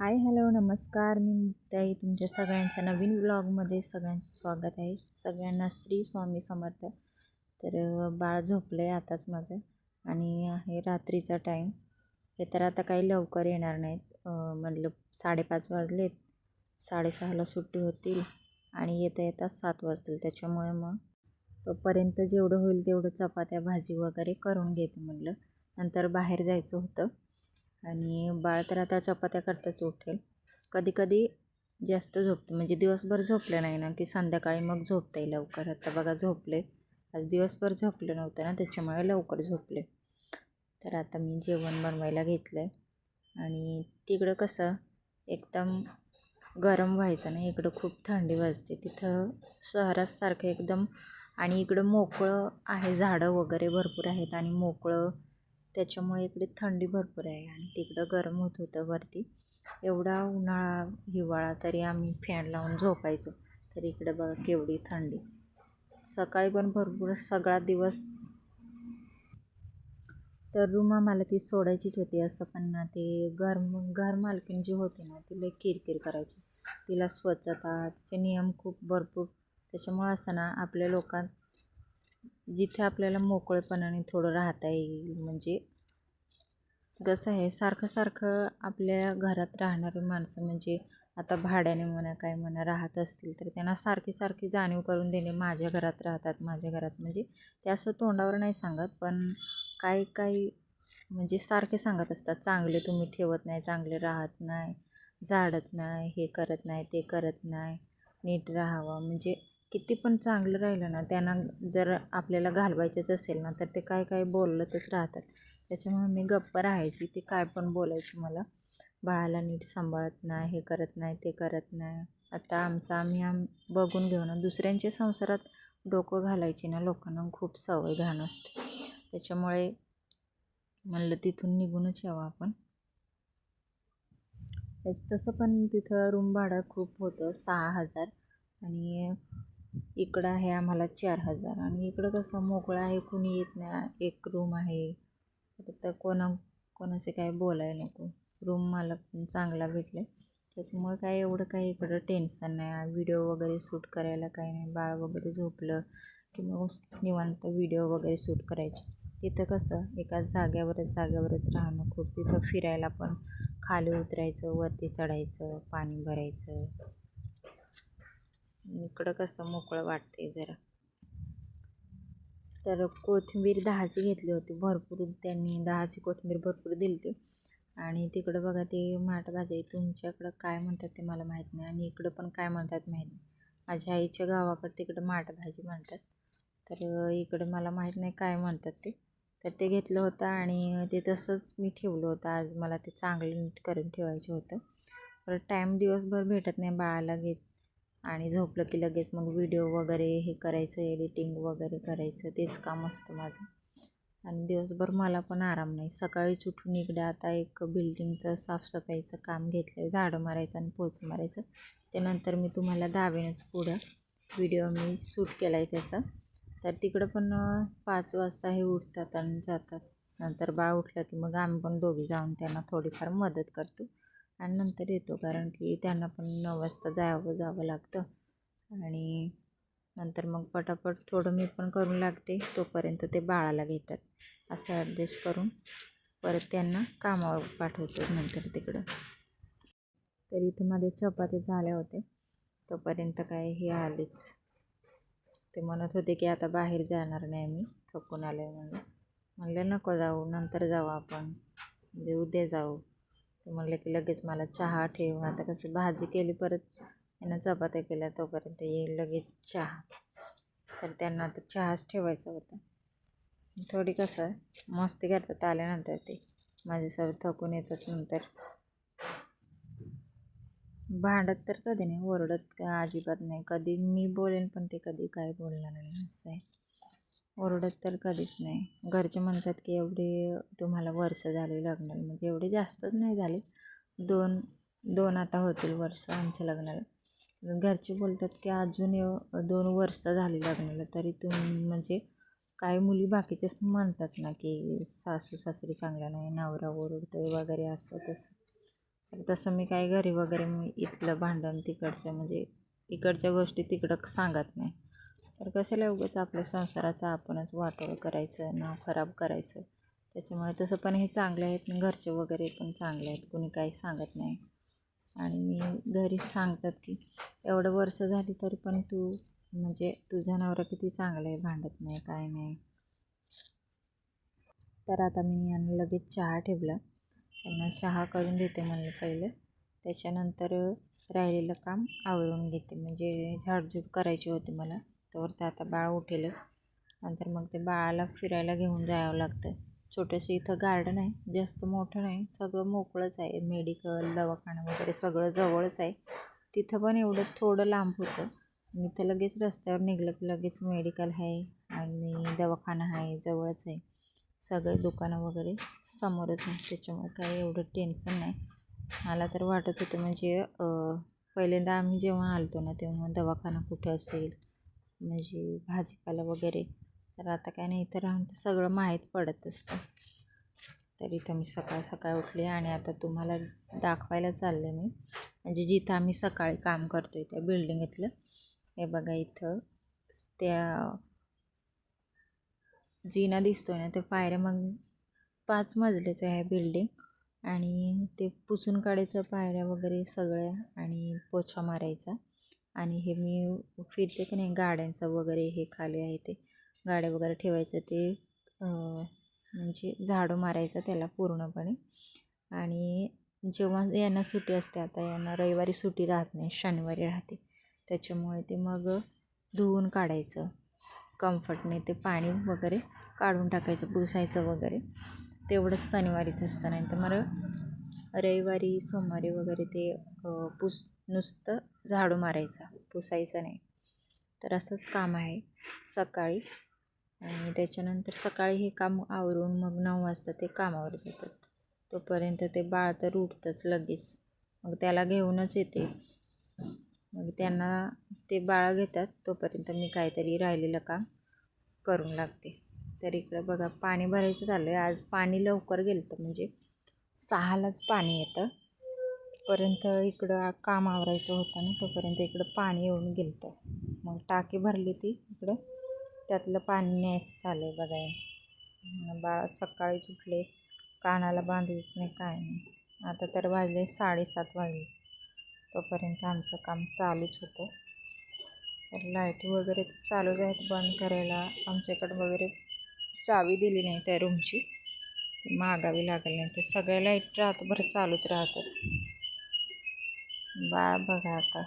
Hi hello नमस्कार. मी मुक्ताई. तुमच्या सगळ्यांचं नवीन ब्लॉगमध्ये सगळ्यांचं स्वागत आहे. सगळ्यांना श्री स्वामी समर्थ. तर बाळ झोपलं आहे आताच माझं आणि आहे रात्रीचा टाईम हे तर आता काही लवकर येणार नाहीत. म्हणलं साडेपाच वाजलेत. साडेसहाला सुट्टी होतील आणि येता येता सात वाजतील. त्याच्यामुळे मग तोपर्यंत जेवढं होईल तेवढं चपात्या भाजी वगैरे करून घेते म्हणलं. नंतर बाहेर जायचं होतं. आणि बाळ तर आता चपात्या करताच उठेल. कधी कधी जास्त झोपते. म्हणजे दिवसभर झोपलं नाही ना की संध्याकाळी मग झोपता येईल लवकर. आता बघा झोपले. आज दिवसभर झोपलं नव्हतं ना त्याच्यामुळे लवकर झोपले. तर आता मी जेवण बनवायला घेतलं आहे आणि तिकडं कसं एकदम गरम व्हायचं ना इकडं खूप थंडी वाजते. तिथं शहरासारखं एकदम आणि इकडं मोकळं आहे. झाडं वगैरे भरपूर आहेत आणि मोकळं त्याच्यामुळे इकडे थंडी भरपूर आहे आणि तिकडं गरम होत होतं वरती. एवढा उन्हाळा हिवाळा तरी आम्ही फॅन लावून झोपायचो. तर इकडं बघा केवढी थंडी. सकाळी पण भरपूर सगळा दिवस. तर रूम आम्हाला ती सोडायचीच होती असं पण ना ते घर घर मालकीण जी होती ना ती लई किरकिर करायची. तिला स्वच्छता तिचे नियम खूप भरपूर. त्याच्यामुळं असं ना आपल्या लोकांत जिथे आपल्याला मोकळेपणाने थोडं राहता येईल. म्हणजे कसं आहे सारखं सारखं आपल्या घरात राहणारी माणसं म्हणजे आता भाड्याने म्हणा काय म्हणा राहत असतील तर त्यांना सारखी सारखी जाणीव करून देणे माझ्या घरात राहतात माझ्या घरात. म्हणजे ते असं तोंडावर नाही सांगत पण काही काही म्हणजे सारखे सांगत असतात. चांगले तुम्ही ठेवत नाही चांगले राहत नाही झाडत नाही हे करत नाही ते करत नाही नीट राहावं. म्हणजे किती पण चांगलं राहिलं ना त्यांना जर आपल्याला घालवायचंच असेल ना तर ते काय काय बोलतच राहतात. त्याच्यामुळे मी गप्प राहायची ते काय पण बोलायची मला. बाळाला नीट सांभाळत नाही हे करत नाही ते करत नाही. आता आमचं आम्ही आम बघून घेऊ ना दुसऱ्यांच्या संसारात डोकं घालायची ना लोकांना खूप सवय घाण असते. त्याच्यामुळे म्हणलं तिथून निघूनच यावं आपण. तसं पण तिथं रूम भाडं खूप होतं सहा हजार. आणि इकडं आहे आम्हाला चार हजार. आणि इकडं कसं मोकळं आहे कुणी येत नाही एक रूम आहे. तर कोणा कोणाचे काय बोलायला नको. रूम मला पण चांगला भेटला त्याच्यामुळे काय एवढं काही इकडं टेन्शन नाही. व्हिडिओ वगैरे शूट करायला काही नाही. बाळ वगैरे झोपलं की मग निवांत व्हिडिओ वगैरे शूट करायचे. तिथं कसं एका जाग्यावरच जाग्यावरच राहणं खूप. तिथं फिरायला पण खाली उतरायचं वरती चढायचं पाणी भरायचं. इकडं कसं मोकळं वाटतंय जरा. तर कोथिंबीर दहाची घेतली होती भरपूर त्यांनी दहाची कोथिंबीर भरपूर दिली होती. आणि तिकडं बघा ते माठ भाजी तुमच्याकडं काय म्हणतात ते मला माहीत नाही आणि इकडं पण काय म्हणतात माहीत नाही. माझ्या आईच्या गावाकडं तिकडं माठ भाजी म्हणतात. तर इकडं मला माहीत नाही काय म्हणतात ते. तर ते घेतलं होतं आणि ते तसंच मी ठेवलं होतं. आज मला ते चांगलं नीट करून ठेवायचं होतं. पर टाईम दिवसभर भेटत नाही बाळाला घेत आणि झोपलं की लगेच मग व्हिडिओ वगैरे हे करायचं एडिटिंग वगैरे करायचं तेच काम असतं माझं. आणि दिवसभर मला पण आराम नाही. सकाळीच उठून इकडे आता एक बिल्डिंगचं साफसफाईचं काम घेतलं आहे झाडं मारायचं आणि पोचं मारायचं. त्यानंतर मी तुम्हाला दावेनच पुढं व्हिडिओ मी शूट केला आहे त्याचा. तर तिकडं पण पाच वाजता हे उठतात आणि जातात. नंतर बाळ उठलं की मग आम्ही पण दोघी जाऊन त्यांना थोडीफार मदत करतो. आणि नंतर येतो कारण की त्यांना पण नऊ वाजता जावं जावं लागतं. आणि नंतर मग पटापट थोडं मी पण करून लागते तोपर्यंत ते बाळाला घेतात. असं ॲडजस्ट करून परत त्यांना कामावर पाठवतो नंतर तिकडं. तर इथं माझे चपाती झाल्या होते. तोपर्यंत काय हे आलेच. ते म्हणत होते की आता बाहेर जाणार नाही मी थकून आले म्हणलं म्हणलं नको जाऊ नंतर जाऊ आपण. म्हणजे उद्या जाऊ. ते म्हणले की लगेच मला चहा ठेव. आता कसं भाजी केली परत यांना चपात्या केल्या तोपर्यंत येईल लगेच चहा. तर त्यांना आता चहाच ठेवायचा होता. थोडी कसं मस्ती करतात आल्यानंतर ते. माझ्यासोबत थकून येतात नंतर. भांडत तर कधी नाही ओरडत का अजिबात नाही. कधी मी बोलेन पण ते कधी काय बोलणार नाही असं आहे. ओरडत तर कधीच नाही. घरचे म्हणतात की एवढे तुम्हाला वर्ष झाले लग्नाला. म्हणजे एवढे जास्तच नाही झाले. दोन दोन आता होतील वर्ष आमच्या लग्नाला. घरचे बोलतात की अजून दोन वर्ष झाली लग्नाला तरी तुम्ही म्हणजे काही मुली बाकीचेच म्हणतात ना की सासू सासरी चांगल्या नाही नवरा ओरडतोय वगैरे असं तसं. तर तसं मी काय घरी वगैरे मी इथलं भांडण तिकडचं म्हणजे इकडच्या गोष्टी तिकडं सांगत नाही. तर कशाला उगाच आपल्या संसाराचा आपणच वाटोळ करायचं नाव खराब करायचं? त्याच्यामुळे तसं पण हे चांगले आहेत घरचे वगैरे पण चांगले आहेत कोणी काही सांगत नाही. आणि मी घरीच सांगतात की एवढं वर्ष झाली तरी पण तू म्हणजे तुझा नवरा किती चांगला आहे भांडत नाही काय नाही. तर आता मी यांना लगेच चहा ठेवला. त्यांना चहा करून देते म्हणलं पहिलं. त्याच्यानंतर राहिलेलं काम आवरून घेते. म्हणजे झाडझूड करायची होती मला. तर ते आता बाळ उठेलच. नंतर मग ते बाळाला फिरायला घेऊन जावं लागतं. छोटंसं इथं गार्डन आहे. जास्त मोठं नाही. सगळं मोकळंच आहे. मेडिकल दवाखाना वगैरे सगळं जवळच आहे. तिथं पण एवढं थोडं लांब होतं. आणि इथं लगेच रस्त्यावर निघलं की लगेच मेडिकल आहे आणि दवाखाना आहे. जवळच आहे. सगळे दुकानं वगैरे समोरच आहे. त्याच्यामुळे काही एवढं टेन्शन नाही. मला तर वाटत होतं म्हणजे पहिल्यांदा आम्ही जेव्हा आलतो ना तेव्हा दवाखाना कुठं असेल? म्हणजे भाजीपाला वगैरे. तर आता काय नाही इथं राहून तर सगळं माहीत पडत असतं. तर इथं मी सकाळ सकाळ उठले आणि आता तुम्हाला दाखवायला चालले मी. म्हणजे जिथं आम्ही सकाळी काम करतो आहे त्या बिल्डिंगीतलं हे बघा इथं त्या जिना दिसतो ना ते पायऱ्या मग पाच मजलेचं आहे बिल्डिंग आणि ते पुसून काढायचं पायऱ्या वगैरे सगळ्या आणि पोछा मारायचा. आणि हे मी फिरते की नाही गाड्यांचं वगैरे हे खाली आहे ते. गाड्या वगैरे ठेवायचं ते म्हणजे झाडू मारायचं त्याला पूर्णपणे. आणि जेव्हा यांना सुट्टी असते आता यांना रविवारी सुट्टी राहत नाही शनिवारी राहते. त्याच्यामुळे ते मग धुवून काढायचं. कम्फर्टने ते पाणी वगैरे काढून टाकायचं पुसायचं वगैरे. तेवढंच शनिवारीच असतं नाही तर मला रविवारी सोमवारी वगैरे ते पुस नुसतं झाडू मारायचा. पुसायचं नाही. तर असंच काम आहे सकाळी. आणि त्याच्यानंतर सकाळी हे काम आवरून मग नऊ वाजता ते कामावर जातात. तोपर्यंत ते बाळ तर उठतंच लगेच. मग त्याला घेऊनच येते. मग त्यांना ते बाळ घेतात. तोपर्यंत मी काहीतरी राहिलेलं काम करून लागते. तर इकडं बघा पाणी भरायचं झालं आहे. आज पाणी लवकर गेलं तर म्हणजे सहालाच पाणी येतं. पर्यंत इकडं काम आवरायचं होतं ना तोपर्यंत इकडं पाणी येऊन गेलं तर मग टाकी भरली ती इकडं. त्यातलं पाणी न्यायचं चालू आहे बघायचं यांचं बाळा सकाळी उठले कानाला बांधवीत नाही काय नाही. आता तर वाजले साडेसात वाजले. तोपर्यंत आमचं काम चालूच होतं. तर लाइट वगैरे चालूच आहेत बंद करायला. आमच्याकडं वगैरे चावी दिली नाही त्या रूमची. मागावी लागेल नाही तर सगळ्या लाइट रातभर चालूच राहतात. बाळ बघा आता.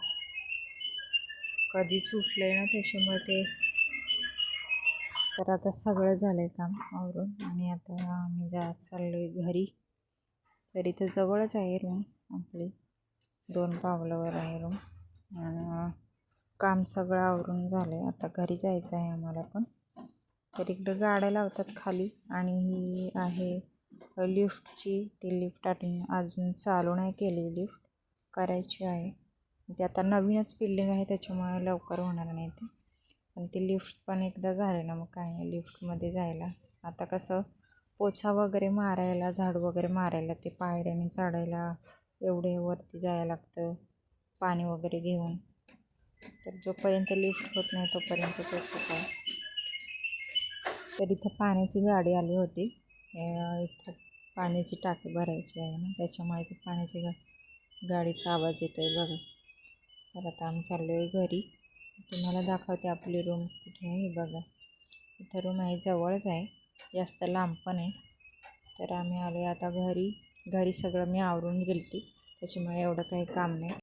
कधीच आहे ना त्याच्यामुळे ते. तर आता सगळं झालं आहे काम आवरून आणि आता आम्ही जा चाललो आहे घरी. तर जवळच आहे रूम आपली. दोन पावलावर आहे रूम आणि काम सगळं आवरून झालं आहे आता घरी जायचं आहे आम्हाला पण. तर इकडं गाड्या लावतात खाली आणि ही आहे लिफ्टची ती लिफ्ट अजून चालू नाही केली लिफ्ट करायची आहे. ते आता नवीनच बिल्डिंग आहे त्याच्यामुळे लवकर होणार नाही ते. पण ती लिफ्ट पण एकदा झाली ना मग काय लिफ्टमध्ये जायला. आता कसं पोछा वगैरे मारायला झाड वगैरे मारायला ते पायऱ्याने चढायला एवढे वरती जायला लागतं पाणी वगैरे घेऊन. तर जोपर्यंत लिफ्ट होत नाही तोपर्यंत तसंच आहे. तर इथं पाण्याची गाडी आली होती. इथं पाण्याची टाकी भरायची आहे ना त्याच्यामुळे ते पाण्याची गा गाडीचा आवाज येतो आहे बघा. तर आता आम्ही चाललो आहे घरी. तुम्हाला दाखवते आपली रूम कुठे आहे बघा. इथं रूम आहे जवळच आहे. जास्त लांब पण आहे. तर आम्ही आलो आहे आता घरी. घरी सगळं मी आवरून गेली त्याच्यामुळे एवढं काही काम नाही.